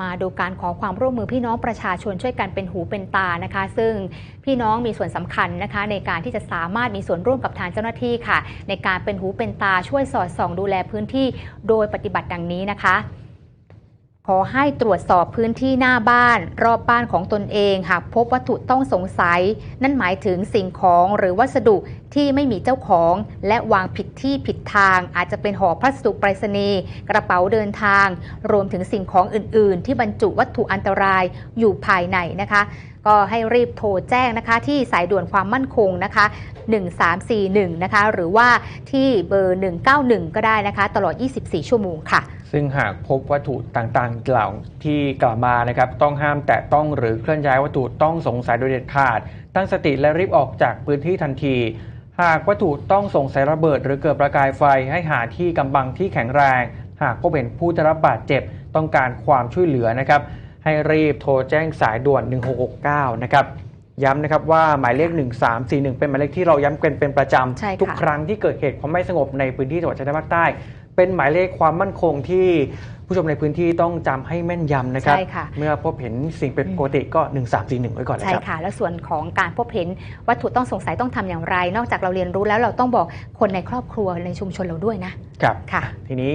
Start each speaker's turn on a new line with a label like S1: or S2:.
S1: มาดูการขอความร่วมมือพี่น้องประชาชนช่วยกันเป็นหูเป็นตานะคะ ซึ่งพี่น้องมีส่วนสำคัญนะคะ ในการที่จะสามารถมีส่วนร่วมกับทางเจ้าหน้าที่ค่ะ ในการเป็นหูเป็นตาช่วยสอดส่องดูแลพื้นที่ โดยปฏิบัติดังนี้นะคะ ขอให้ตรวจสอบพื้นที่หน้าบ้าน รอบบ้านของตนเองหากพบวัตถุต้องสงสัย นั่นหมายถึงสิ่งของหรือวัสดุที่ไม่มีเจ้าของ และวางผิดที่ผิดทาง อาจจะเป็นห่อพัสดุไปรษณีย์กระเป๋าเดินทาง รวมถึงสิ่งของอื่น ๆ ที่บรรจุวัตถุอันตรายอยู่ภายในนะคะ ก็ให้รีบโทรแจ้งนะคะ ที่สายด่วนความมั่นคงนะคะ 1341 นะคะ หรือว่าที่เบอร์ 191 ก็ได้นะคะ ตลอด 24 ชั่วโมงค่ะ
S2: ซึ่งหากพบวัตถุต่างๆกล่าวที่กล่าวมานะครับ ต้องห้ามแตะต้องหรือเคลื่อนย้ายวัตถุต้องสงสัยโดยเด็ดขาด ตั้งสติและรีบออกจากพื้นที่ทันทีหากวัตถุต้องสงสัยระเบิดหรือเกิดประกายไฟให้หาที่กำบังที่แข็งแรง หากพบเห็นผู้ได้รับบาดเจ็บต้องการความช่วยเหลือนะครับ ให้รีบโทรแจ้งสายด่วน 1669 นะครับย้ำนะครับว่าหมายเลข 1341 เป็นหมายเลขที่เราย้ำกันเป็นประจ
S1: ใช่ค่ะำ
S2: ทุกครั้งที่เกิดเหตุความไม่สงบในพื้นที่จังหวัดชายแดนภาคใต้ เป็นหมายเลขความมั่นคงที่ผู้ชมในพื้นที่ต้องจำให้แม่นยำนะครับ
S1: ใช่ค่ะ
S2: เมื่อพบเห็นสิ่งเป็นปกติก็ 1341 ไว้ก่อนนะ
S1: ใช่
S2: ครับ
S1: ค่ะ และส่วนของการพบเห็นวัตถุต้องสงสัยต้องทำอย่างไร นอกจากเราเรียนรู้แล้วเราต้องบอกคนในครอบครัวในชุมชนเราด้วยนะ
S2: ครับ
S1: ค่ะ
S2: ทีนี้